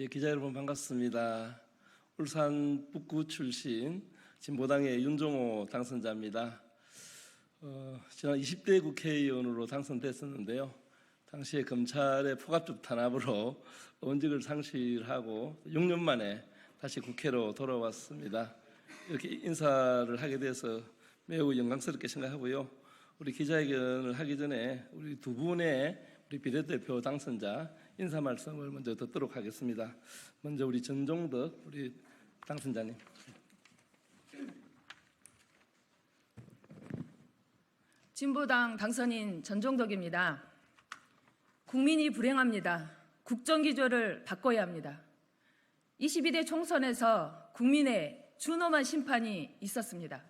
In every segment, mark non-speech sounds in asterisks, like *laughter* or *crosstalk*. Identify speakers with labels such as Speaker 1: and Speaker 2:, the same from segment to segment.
Speaker 1: 예, 기자 여러분 반갑습니다. 울산 북구 출신 진보당의 윤종호 당선자입니다. 어, 지난 20대 국회의원으로 당선됐었는데요. 당시에 검찰의 포갑적 탄압으로 *laughs* 원직을 상실하고 6년 만에 다시 국회로 돌아왔습니다. 이렇게 인사를 하게 돼서 매우 영광스럽게 생각하고요. 우리 기자회견을 하기 전에 우리 두 분의 우리 비례대표 당선자 인사 말씀을 먼저 듣도록 하겠습니다. 먼저 우리 전종덕 우리 당선자님.
Speaker 2: 진보당 당선인 전종덕입니다. 국민이 불행합니다. 국정기조를 바꿔야 합니다. 22대 총선에서 국민의 준엄한 심판이 있었습니다.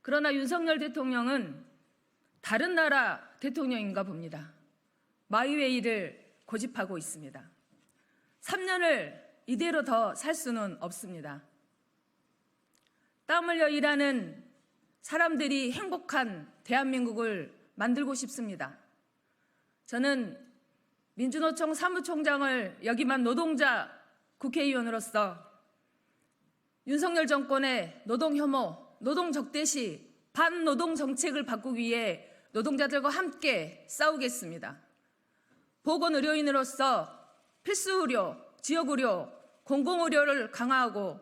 Speaker 2: 그러나 윤석열 대통령은 다른 나라 대통령인가 봅니다. 마이웨이를 고집하고 있습니다. 3년을 이대로 더 살 수는 없습니다. 땀 흘려 일하는 사람들이 행복한 대한민국을 만들고 싶습니다. 저는 민주노총 사무총장을 역임한 노동자 국회의원으로서 윤석열 정권의 노동 혐오, 노동 적대시, 반노동 정책을 바꾸기 위해 노동자들과 함께 싸우겠습니다. 보건 의료인으로서 필수 의료, 지역 의료, 공공 의료를 강화하고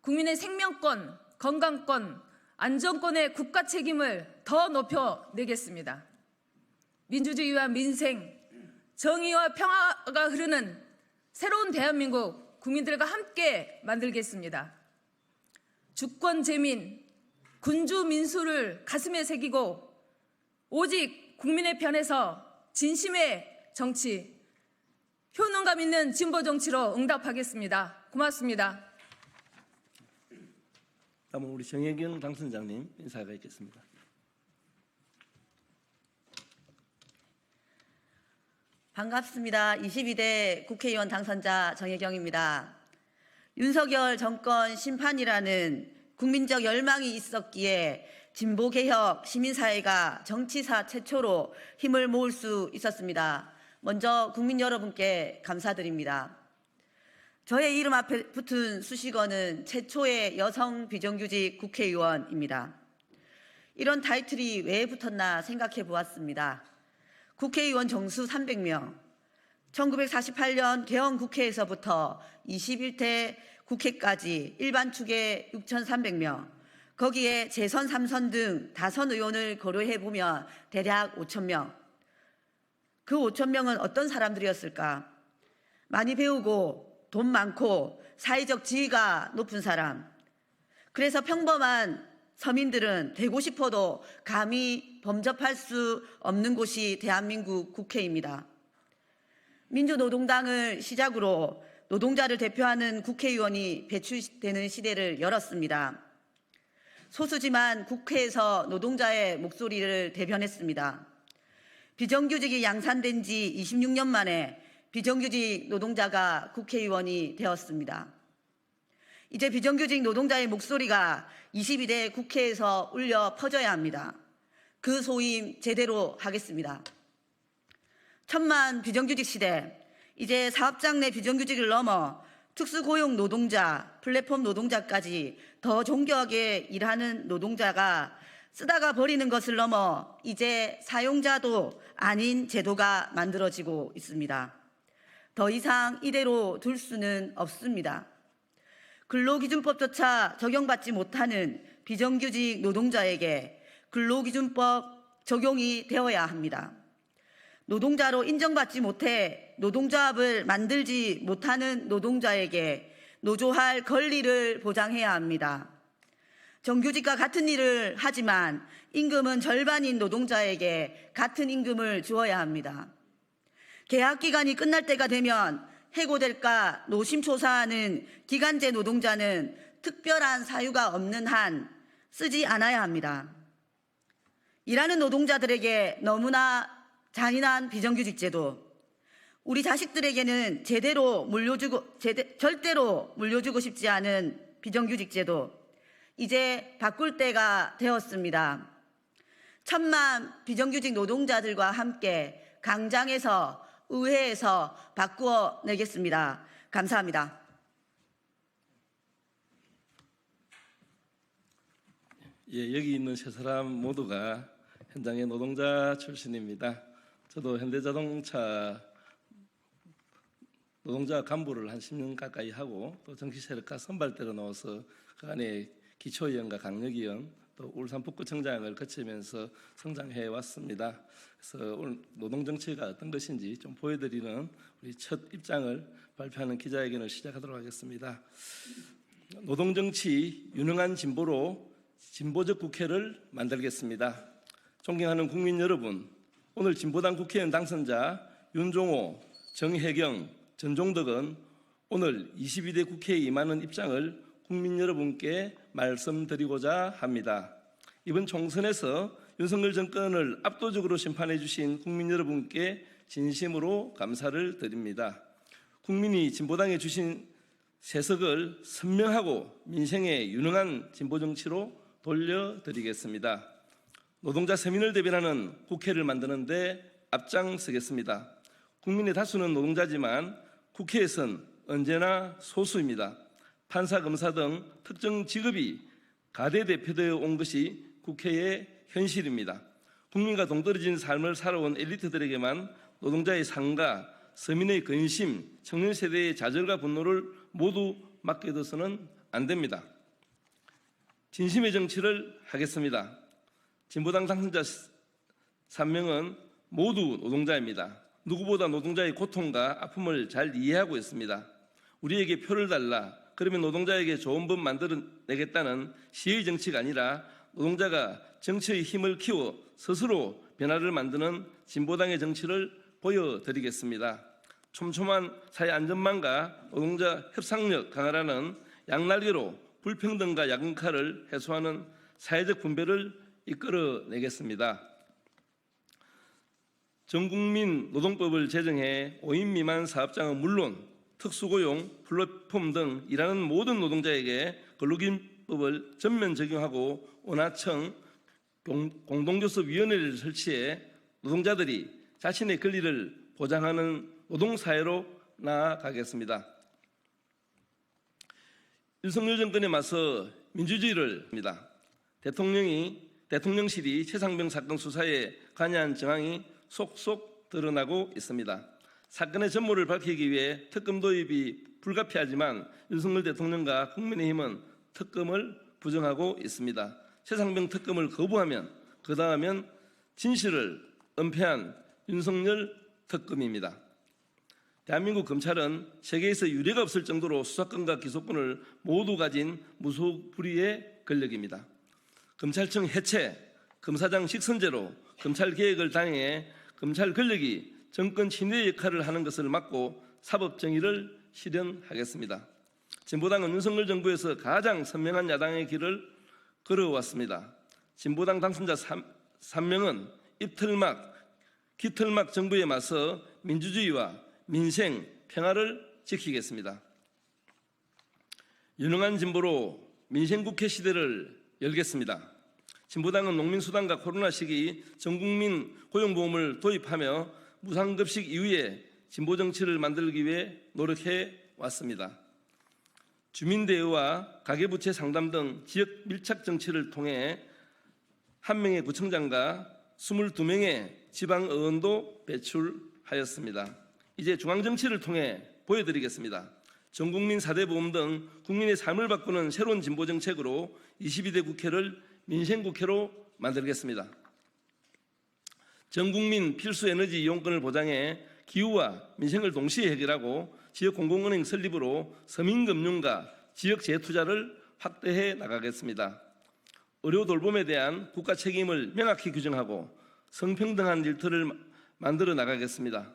Speaker 2: 국민의 생명권, 건강권, 안전권의 국가 책임을 더 높여 내겠습니다. 민주주의와 민생, 정의와 평화가 흐르는 새로운 대한민국 국민들과 함께 만들겠습니다. 주권 재민, 군주 민수를 가슴에 새기고 오직 국민의 편에서 진심의 정치, 효능감 있는 진보 정치로 응답하겠습니다. 고맙습니다.
Speaker 1: 다음은 우리 정혜경 당선자님 인사가 있겠습니다.
Speaker 3: 반갑습니다. 22대 국회의원 당선자 정혜경입니다. 윤석열 정권 심판이라는 국민적 열망이 있었기에 진보개혁 시민사회가 정치사 최초로 힘을 모을 수 있었습니다. 먼저 국민 여러분께 감사드립니다. 저의 이름 앞에 붙은 수식어는 최초의 여성 비정규직 국회의원입니다. 이런 타이틀이 왜 붙었나 생각해 보았습니다. 국회의원 정수 300명, 1948년 개헌 국회에서부터 21대 국회까지 일반 축에 6,300명, 거기에 재선 3선 등 다선 의원을 고려해 보면 대략 5,000명. 그 5,000명은 어떤 사람들이었을까? 많이 배우고 돈 많고 사회적 지위가 높은 사람. 그래서 평범한 서민들은 되고 싶어도 감히 범접할 수 없는 곳이 대한민국 국회입니다. 민주노동당을 시작으로 노동자를 대표하는 국회의원이 배출되는 시대를 열었습니다. 소수지만 국회에서 노동자의 목소리를 대변했습니다. 비정규직이 양산된 지 26년 만에 비정규직 노동자가 국회의원이 되었습니다. 이제 비정규직 노동자의 목소리가 22대 국회에서 울려 퍼져야 합니다. 그 소임 제대로 하겠습니다. 천만 비정규직 시대, 이제 사업장 내 비정규직을 넘어 특수고용 노동자, 플랫폼 노동자까지 더 정교하게 일하는 노동자가 쓰다가 버리는 것을 넘어 이제 사용자도 아닌 제도가 만들어지고 있습니다. 더 이상 이대로 둘 수는 없습니다. 근로기준법조차 적용받지 못하는 비정규직 노동자에게 근로기준법 적용이 되어야 합니다. 노동자로 인정받지 못해 노동조합을 만들지 못하는 노동자에게 노조할 권리를 보장해야 합니다. 정규직과 같은 일을 하지만 임금은 절반인 노동자에게 같은 임금을 주어야 합니다. 계약 기간이 끝날 때가 되면 해고될까 노심초사하는 기간제 노동자는 특별한 사유가 없는 한 쓰지 않아야 합니다. 일하는 노동자들에게 너무나 잔인한 비정규직 제도, 우리 자식들에게는 제대로 물려주고, 제대, 절대로 물려주고 싶지 않은 비정규직 제도, 이제 바꿀 때가 되었습니다. 천만 비정규직 노동자들과 함께 강장에서 의회에서 바꾸어 내겠습니다. 감사합니다.
Speaker 1: 예, 여기 있는 세 사람 모두가 현장의 노동자 출신입니다. 저도 현대자동차 노동자 간부를 한 10년 가까이 하고 또 정치 세력가 선발대로 나와서 그 안에 기초위원과 강력위원 또 울산 북구청장을 거치면서 성장해 왔습니다. 그래서 오늘 노동정치가 어떤 것인지 좀 보여드리는 우리 첫 입장을 발표하는 기자회견을 시작하도록 하겠습니다. 노동정치 유능한 진보로 진보적 국회를 만들겠습니다. 존경하는 국민 여러분, 오늘 진보당 국회의원 당선자 윤종호, 정혜경, 전종덕은 오늘 22대 국회에 임하는 입장을 국민 여러분께 말씀드리고자 합니다. 이번 총선에서 윤석열 정권을 압도적으로 심판해 주신 국민 여러분께 진심으로 감사를 드립니다. 국민이 진보당에 주신 세석을 선명하고 민생에 유능한 진보 정치로 돌려드리겠습니다. 노동자 서민을 대변하는 국회를 만드는데 앞장서겠습니다. 국민의 다수는 노동자지만 국회에선 언제나 소수입니다. 판사, 검사 등 특정 직업이 가대 대표되어 온 것이 국회의 현실입니다. 국민과 동떨어진 삶을 살아온 엘리트들에게만 노동자의 상가, 서민의 근심, 청년 세대의 좌절과 분노를 모두 맡겨둬서는 안 됩니다. 진심의 정치를 하겠습니다. 진보당 당선자 3명은 모두 노동자입니다. 누구보다 노동자의 고통과 아픔을 잘 이해하고 있습니다. 우리에게 표를 달라 그러면 노동자에게 좋은 법 만들어내겠다는 시의 정치가 아니라 노동자가 정치의 힘을 키워 스스로 변화를 만드는 진보당의 정치를 보여드리겠습니다. 촘촘한 사회 안전망과 노동자 협상력 강화라는 양날개로 불평등과 야근칼을 해소하는 사회적 분배를 이끌어내겠습니다. 전국민 노동법을 제정해 5인 미만 사업장은 물론 특수고용, 플랫폼 등 일하는 모든 노동자에게 근로기준법을 전면 적용하고 원하청 공- 공동교섭위원회를 설치해 노동자들이 자신의 권리를 보장하는 노동사회로 나아가겠습니다. 윤석열 정권에 맞서 민주주의를 합니다. 대통령이 대통령실이 최상병 사건 수사에 관여한 정황이 속속 드러나고 있습니다. 사건의 전모를 밝히기 위해 특검 도입이 불가피하지만 윤석열 대통령과 국민의힘은 특검을 부정하고 있습니다. 최상병 특검을 거부하면 그 다음엔 진실을 은폐한 윤석열 특검입니다. 대한민국 검찰은 세계에서 유례가 없을 정도로 수사권과 기소권을 모두 가진 무소불위의 권력입니다. 검찰청 해체, 검사장 식선제로 검찰 개혁을 당해 검찰 권력이 정권 친회 역할을 하는 것을 막고 사법 정의를 실현하겠습니다. 진보당은 윤석열 정부에서 가장 선명한 야당의 길을 걸어왔습니다. 진보당 당선자 3, 명은 입틀막, 깃털막 정부에 맞서 민주주의와 민생, 평화를 지키겠습니다. 유능한 진보로 민생국회 시대를 열겠습니다. 진보당은 농민수당과 코로나 시기 전국민 고용보험을 도입하며 무상급식 이후에 진보 정치를 만들기 위해 노력해 왔습니다. 주민대의와 가계부채 상담 등 지역 밀착 정치를 통해 한 명의 구청장과 22명의 지방 의원도 배출하였습니다. 이제 중앙 정치를 통해 보여드리겠습니다. 전국민 4대 보험 등 국민의 삶을 바꾸는 새로운 진보 정책으로 22대 국회를 민생 국회로 만들겠습니다. 전 국민 필수 에너지 이용권을 보장해 기후와 민생을 동시에 해결하고 지역 공공은행 설립으로 서민금융과 지역 재투자를 확대해 나가겠습니다. 의료 돌봄에 대한 국가 책임을 명확히 규정하고 성평등한 일터를 만들어 나가겠습니다.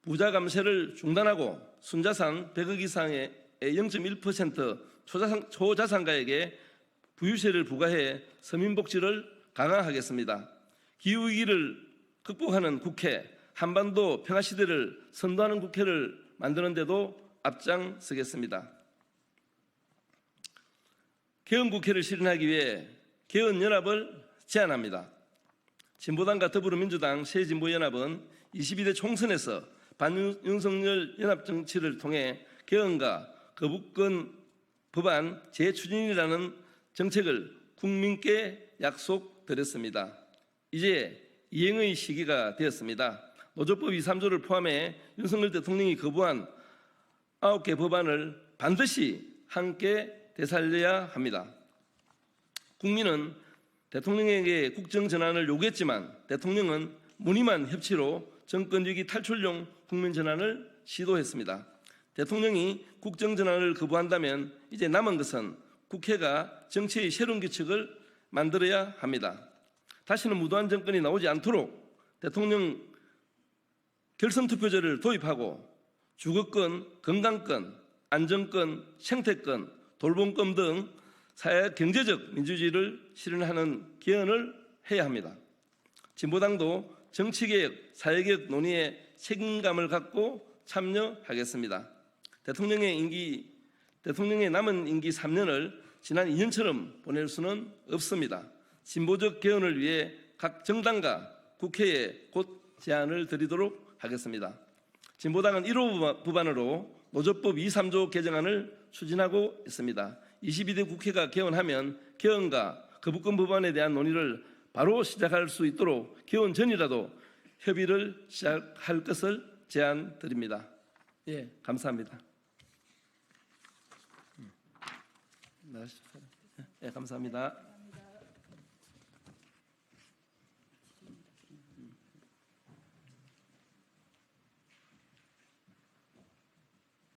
Speaker 1: 부자 감세를 중단하고 순자산 100억 이상의 0.1% 초자산, 초자산가에게 부유세를 부과해 서민복지를 강화하겠습니다. 기후위기를 극복하는 국회, 한반도 평화시대를 선도하는 국회를 만드는 데도 앞장서겠습니다. 개헌국회를 실현하기 위해 개헌연합을 제안합니다. 진보당과 더불어민주당 새진보연합은 22대 총선에서 반윤석열 연합 정치를 통해 개헌과 거부권 법안 재추진이라는 정책을 국민께 약속드렸습니다. 이제 이행의 시기가 되었습니다. 노조법 2, 3조를 포함해 윤석열 대통령이 거부한 9개 법안을 반드시 함께 되살려야 합니다. 국민은 대통령에게 국정 전환을 요구했지만 대통령은 무늬만 협치로 정권 위기 탈출용 국민 전환을 시도했습니다. 대통령이 국정 전환을 거부한다면 이제 남은 것은 국회가 정치의 새로운 규칙을 만들어야 합니다. 다시는 무도한 정권이 나오지 않도록 대통령 결선 투표제를 도입하고 주거권, 건강권, 안정권, 생태권, 돌봄권 등 사회 경제적 민주주의를 실현하는 개헌을 해야 합니다. 진보당도 정치개혁, 사회개혁 논의에 책임감을 갖고 참여하겠습니다. 대통령의 임기, 대통령의 남은 임기 3년을 지난 2년처럼 보낼 수는 없습니다. 진보적 개헌을 위해 각 정당과 국회에 곧 제안을 드리도록 하겠습니다. 진보당은 1호 법안으로 노조법 2, 3조 개정안을 추진하고 있습니다. 22대 국회가 개헌하면 개헌과 거부권 법안에 대한 논의를 바로 시작할 수 있도록 개헌 전이라도 협의를 시작할 것을 제안드립니다. 예, 감사합니다. 예, 감사합니다.